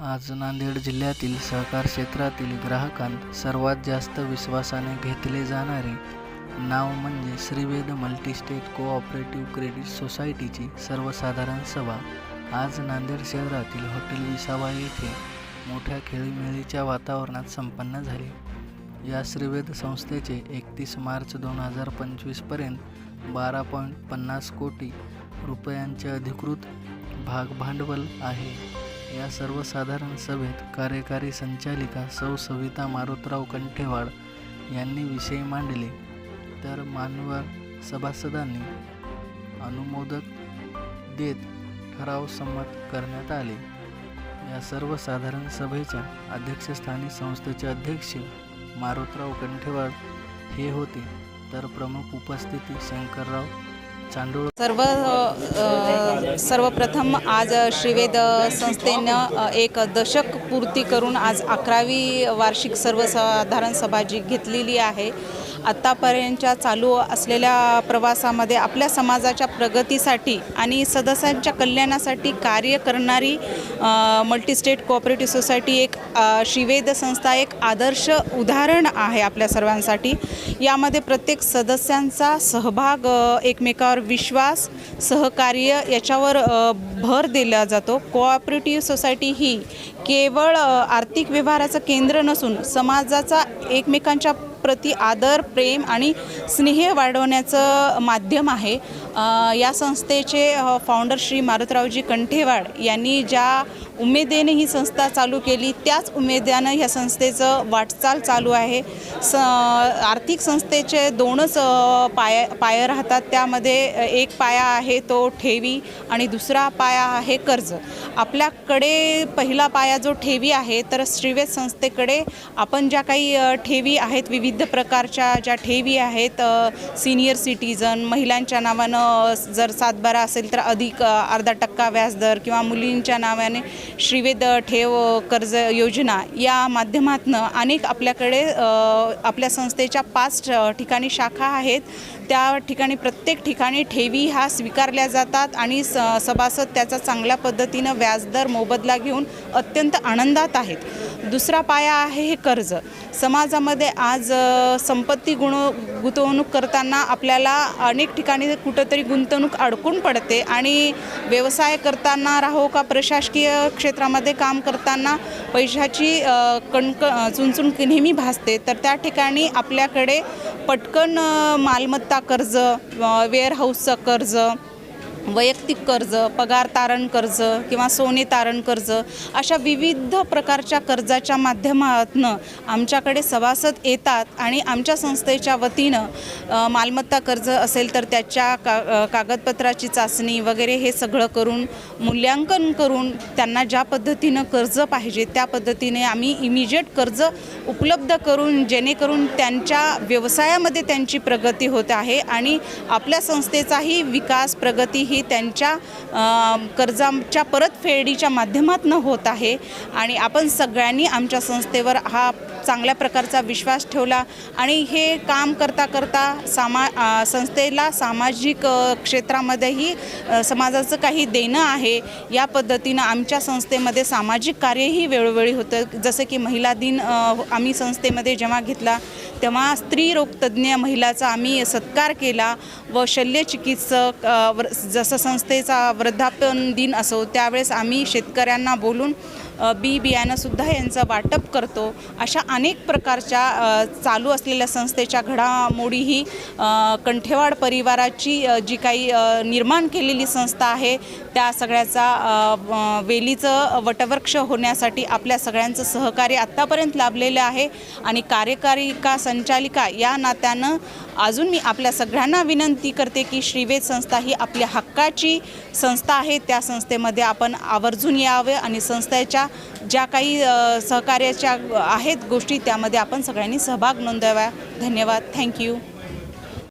आज नांदेड जिल्ह्यातील सहकार क्षेत्रातील ग्राहकांत सर्वात जास्त विश्वासाने घेतले जाणारे नाव म्हणजे श्रीवेद मल्टीस्टेट कोऑपरेटिव्ह क्रेडिट सोसायटीची सर्वसाधारण सभा. आज नांदेड शहरातील हॉटेल विसावा येथे मोठ्या खेळीमेळीच्या वातावरणात संपन्न झाली. या श्रीवेद संस्थेचे एकतीस मार्च दोन हजार पंचवीसपर्यंत बारा पॉईंट पन्नास कोटी रुपयांचे अधिकृत भागभांडवल आहे. या सर्वसाधारण सभेत कार्यकारी संचालिका सौ सविता मारुतराव कंठेवाड यांनी विषय मांडले. तर मान्यवर सभासदांनी अनुमोदक देत ठराव संमत करण्यात आले. या सर्वसाधारण सभेच्या अध्यक्षस्थानी संस्थेचे अध्यक्ष मारुतराव कंठेवाड हे होते. तर प्रमुख उपस्थिती शंकरराव चांडोळ सर्व सर्वप्रथम आज श्रीवेद संस्थेनं एक दशक पूर्ती करून आज अकरावी वार्षिक सर्वसाधारण सभा जी घेतलेली आहे. आत्तापर्यंतच्या चालू असलेल्या प्रवासामध्ये आपल्या समाजाच्या प्रगतीसाठी आणि सदस्यांच्या कल्याणासाठी कार्य करणारी मल्टीस्टेट कोऑपरेटिव्ह सोसायटी एक अ, श्रीवेद संस्था एक आदर्श उदाहरण आहे आपल्या सर्वांसाठी. यामध्ये प्रत्येक सदस्यांचा सहभाग एकमेकावर विश्वास सहकार्य याच्यावर भर दिला जातो. कोऑपरेटिव्ह सोसायटी ही केवळ आर्थिक व्यवहाराचं केंद्र नसून समाजाचा एकमेकांच्या प्रति आदर प्रेम आणि स्नेह वाढवण्याचं माध्यम आहे. या संस्थेचे फाउंडर श्री मारुतरावजी कंठेवाड यांनी ज्या उमेदेने ही संस्था चालू केली. त्याच उमेदानं ह्या संस्थेचं वाटचाल चालू आहे. स आर्थिक संस्थेचे दोनच पाय पाय राहतात. त्यामध्ये एक पाया आहे तो ठेवी आणि दुसरा पाया आहे कर्ज. आपल्याकडे पहिला पाया जो ठेवी आहे तर श्रीवेद संस्थेकडे आपण ज्या काही ठेवी आहेत विविध प्रकारच्या ज्या ठेवी आहेत सिनियर सिटीजन महिलांच्या नावानं जर सातबारा असेल तर अधिक अर्धा टक्का व्याजदर किंवा मुलींच्या नावाने श्रीवेद ठेव कर्ज योजना या माध्यमातून अनेक आपल्याकडे आपल्या संस्थेच्या पाच ठिकाणी शाखा आहेत. त्या ठिकाणी प्रत्येक ठिकाणी ठेवी ह्या स्वीकारल्या जातात आणि स सभासद त्याचा चांगल्या पद्धतीनं व्याजदर मोबदला घेऊन अत्यंत आनंदात आहेत. दुसरा पाया आहे हे कर्ज. समाजामध्ये आज संपत्ती गुण गुंतवणूक करताना आपल्याला अनेक ठिकाणी कुठंतरी गुंतवणूक अडकून पडते आणि व्यवसाय करताना राहो का प्रशासकीय क्षेत्रामध्ये काम करताना पैशाची कणक अ, नेहमी भासते तर त्या ठिकाणी आपल्याकडे पटकन मालमत्ता कर्ज वेअरहाऊसचं कर्ज वैयक्तिक कर्ज पगार तारण कर्ज किंवा सोने तारण कर्ज अशा विविध प्रकारच्या कर्जाच्या माध्यमातून आमच्याकडे सभासद येतात आणि आमच्या संस्थेच्या वतीनं मालमत्ता कर्ज असेल तर त्याच्या का कागदपत्राची चाचणी वगैरे हे सगळं करून मूल्यांकन करून त्यांना ज्या पद्धतीनं कर्ज पाहिजे त्या पद्धतीने आम्ही इमिजिएट कर्ज उपलब्ध करून जेणेकरून त्यांच्या व्यवसायामध्ये त्यांची प्रगती होत आहे आणि आपल्या संस्थेचाही विकास प्रगती ही त्यांच्या कर्जाच्या परतफेडीच्या माध्यमातून होत आहे. आणि आपण सगळ्यांनी आमच्या संस्थेवर हा चांगल्या प्रकारचा विश्वास ठेवला. आणि हे काम करता करता सामा संस्थेला सामाजिक क्षेत्रामध्येही समाजाचं काही देणं आहे या पद्धतीनं आमच्या संस्थेमध्ये सामाजिक कार्यही वेळोवेळी होतं. जसं की महिला दिन आम्ही संस्थेमध्ये जेव्हा घेतला तेव्हा स्त्रीरोगतज्ञ महिलाचा आम्ही सत्कार केला व शल्यचिकित्सक अ, जसं संस्थेचा वृद्धापन दिन असो त्यावेळेस आम्ही शेतकऱ्यांना बोलून बी बियाणंसुद्धा यांचं वाटप करतो. अशा अनेक प्रकारच्या चालू असलेल्या संस्थेच्या घडामोडीही कंठेवाड परिवाराची जी काही निर्माण केलेली संस्था आहे त्या सगळ्याचा वेलीचं वटवृक्ष होण्यासाठी आपल्या सगळ्यांचं सहकार्य आत्तापर्यंत लाभलेलं आहे आणि कार्यकारिका संचालिका या नात्यानं अजून मी आपल्या सगळ्यांना विनंती करते की श्रीवेद संस्था ही आपल्या हक्काची संस्था आहे. त्या संस्थेमध्ये आपण आवर्जून यावे आणि संस्थेच्या ज्या काही सहकार्याच्या आहेत गोष्टी त्यामध्ये आपण सगळ्यांनी सहभाग नोंदवा धन्यवाद. थँक्यू